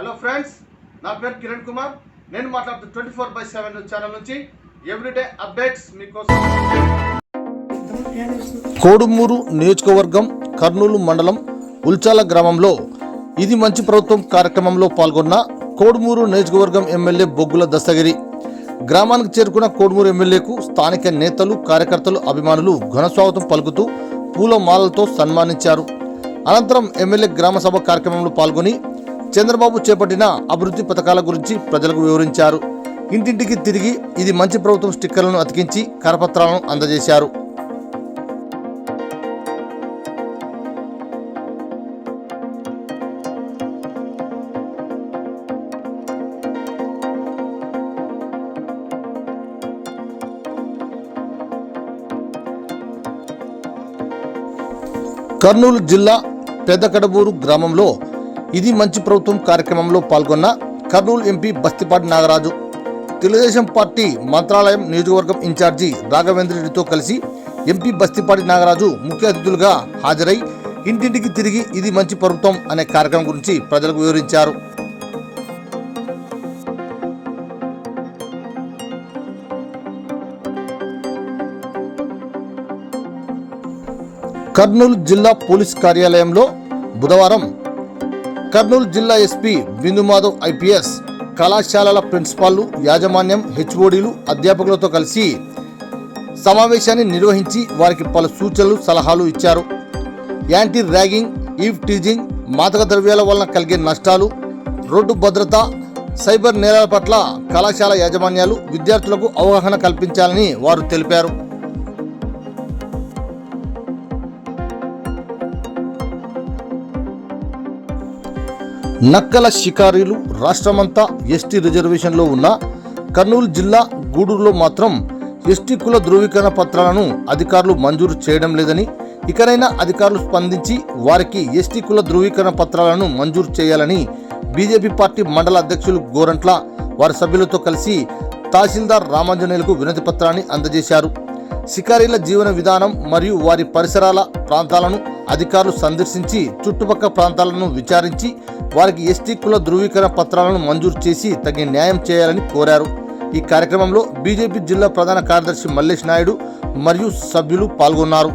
Hello friends నా పేరు కిరణ్ కుమార్. నేను మాట్లాడుతూ twenty four by seven channel నుంచి ఎవ్రీడే అప్డేట్స్ మీకోసం. కోడుమూరు నియోజకవర్గం కర్నూలు మండలం ఉల్చాల గ్రామంలో ఇది మంచి ప్రభుత్వం కార్యక్రమంలో పాల్గొన్న కోడుమూరు నియోజకవర్గం ఎమ్మెల్యే బొగ్గుల దస్తగిరి. గ్రామానికి చేరుకున్న కోడుమూరు ఎమ్మెల్యేకు స్థానిక నేతలు కార్యకర్తలు అభిమానులు ఘనస్వాగతం పలుకుతూ పూలమాలలతో సన్మానించారు. అనంతరం ఎమ్మెల్యే గ్రామ సభ కార్యక్రమంలో పాల్గొని చంద్రబాబు చేపట్టిన అభివృద్ధి పథకాల గురించి ప్రజలకు వివరించారు. ఇంటింటికి తిరిగి ఇది మంచి ప్రభుత్వం స్టిక్కర్లను అతికించి కరపత్రాలను అందజేశారు. కర్నూలు జిల్లా పెద్దకడబూరు గ్రామంలో ఇది మంచి ప్రభుత్వం కార్యక్రమంలో పాల్గొన్న కర్నూలు ఎంపీ బస్తిపాటి నాగరాజు. తెలుగుదేశం పార్టీ మంత్రాలయం నియోజకవర్గం ఇన్ఛార్జి రాఘవేంద్ర రెడ్డితో కలిసి ఎంపీ బస్తిపాటి నాగరాజు ముఖ్య అతిథులుగా హాజరై ఇంటింటికి తిరిగి ఇది మంచి ప్రభుత్వం అనే కార్యక్రమం గురించి ప్రజలకు వివరించారు. కర్నూలు జిల్లా పోలీస్ కార్యాలయంలో బుధవారం కర్నూలు జిల్లా ఎస్పీ బిందుమాధవ్ ఐపీఎస్ కళాశాలల ప్రిన్సిపాల్లు యాజమాన్యం హెచ్ఓడీలు అధ్యాపకులతో కలిసి సమావేశాన్ని నిర్వహించి వారికి పలు సూచనలు సలహాలు ఇచ్చారు. యాంటీ ర్యాగింగ్ ఈవ్ టీజింగ్ మాదక ద్రవ్యాల వలన కలిగే నష్టాలు రోడ్డు భద్రత సైబర్ నేరాల పట్ల కళాశాల యాజమాన్యాలు విద్యార్థులకు అవగాహన కల్పించాలని వారు తెలిపారు. నక్కల షికారీలు రాష్ట్రమంతా ఎస్టీ రిజర్వేషన్లో ఉన్న కర్నూలు జిల్లా గూడూరులో మాత్రం ఎస్టీ కుల ధృవీకరణ పత్రాలను అధికారులు మంజూరు చేయడం లేదని ఇకనైనా అధికారులు స్పందించి వారికి ఎస్టీ కుల ధృవీకరణ పత్రాలను మంజూరు చేయాలని బీజేపీ పార్టీ మండల అధ్యక్షులు గోరంట్ల వారి సభ్యులతో కలిసి తహసీల్దార్ రామాంజనేయులకు వినతి పత్రాన్ని అందజేశారు. షికారీల జీవన విధానం మరియు వారి పరిసరాల ప్రాంతాలను అధికారులు సందర్శించి చుట్టుపక్కల ప్రాంతాలను విచారించి వారికి ఎస్టీ కుల ధృవీకరణ పత్రాలను మంజూరు చేసి తగిన న్యాయం చేయాలని కోరారు. ఈ కార్యక్రమంలో బీజేపీ జిల్లా ప్రధాన కార్యదర్శి మల్లేష్ నాయుడు మరియు సభ్యులు పాల్గొన్నారు.